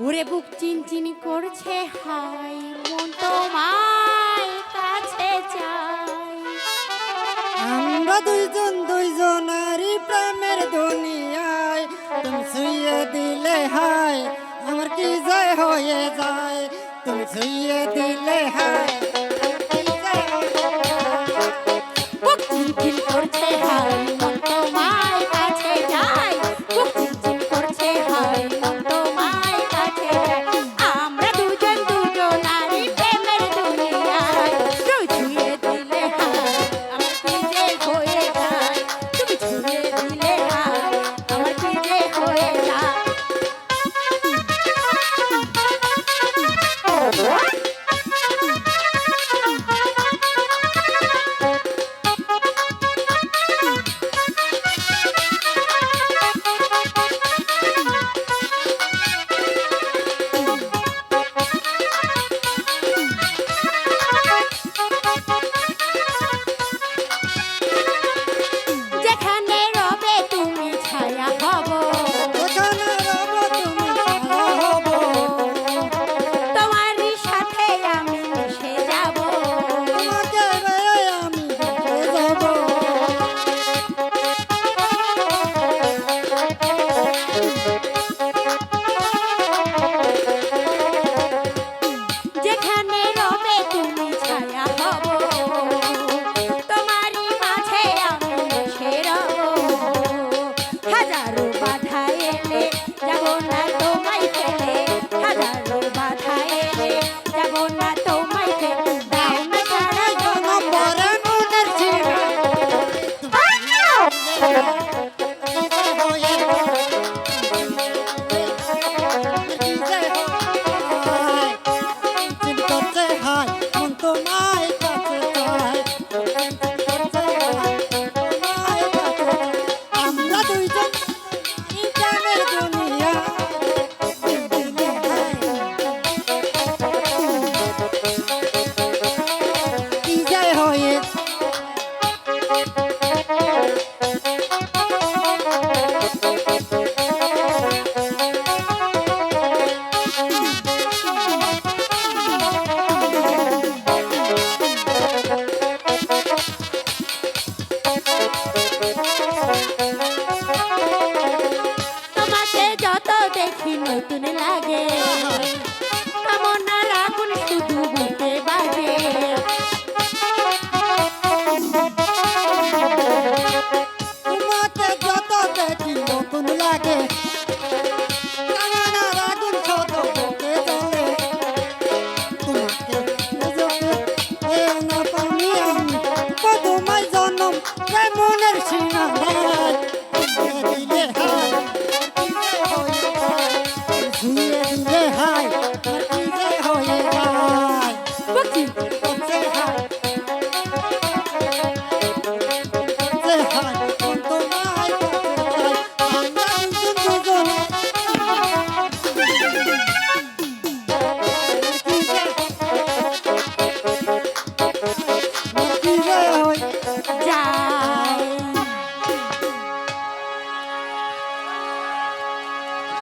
ওরে বুক চিনচিন করছে হাই মন তোমায় কাছে চাই আমরা দুইজন, দুইজনারই প্রেমের দুনিয়ায়, তুমি শুয়ে দিলে হাই আমার কি জয় হয়ে যায়? তুমি শুয়ে দিলে হাই I la dé.